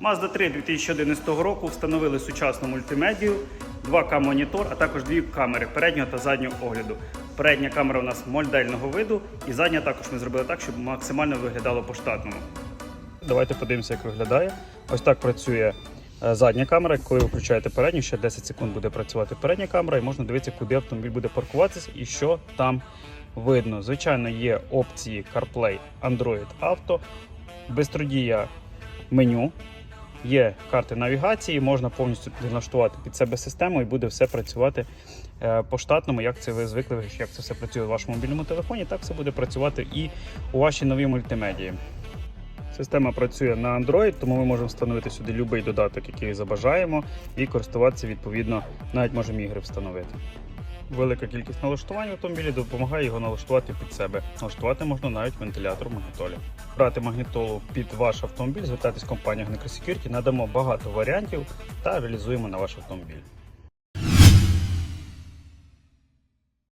Mazda 3 2011 року встановили сучасну мультимедію, 2К монітор, а також дві камери переднього та заднього огляду. Передня камера у нас модельного виду, і задня також ми зробили так, щоб максимально виглядало по-штатному. Давайте подивимося, як виглядає. Ось так працює е, задня камера. Коли ви включаєте передню, ще 10 секунд буде працювати передня камера, і можна дивитися, куди автомобіль буде паркуватися і що там видно. Звичайно, є опції CarPlay, Android Auto, безтрудія меню. Є карти навігації, можна повністю налаштувати під себе систему і буде все працювати е, по-штатному, як це ви звикли, як це все працює у вашому мобільному телефоні, так все буде працювати і у вашій новій мультимедії. Система працює на Android, тому ми можемо встановити сюди будь-який додаток, який забажаємо, і користуватися відповідно, навіть можемо ігри встановити. Велика кількість налаштувань в автомобілі допомагає його налаштувати під себе. Налаштувати можна навіть вентилятор магнітолі. Брати магнітолу під ваш автомобіль, звертатись в компанію Security, надамо багато варіантів та реалізуємо на ваш автомобіль.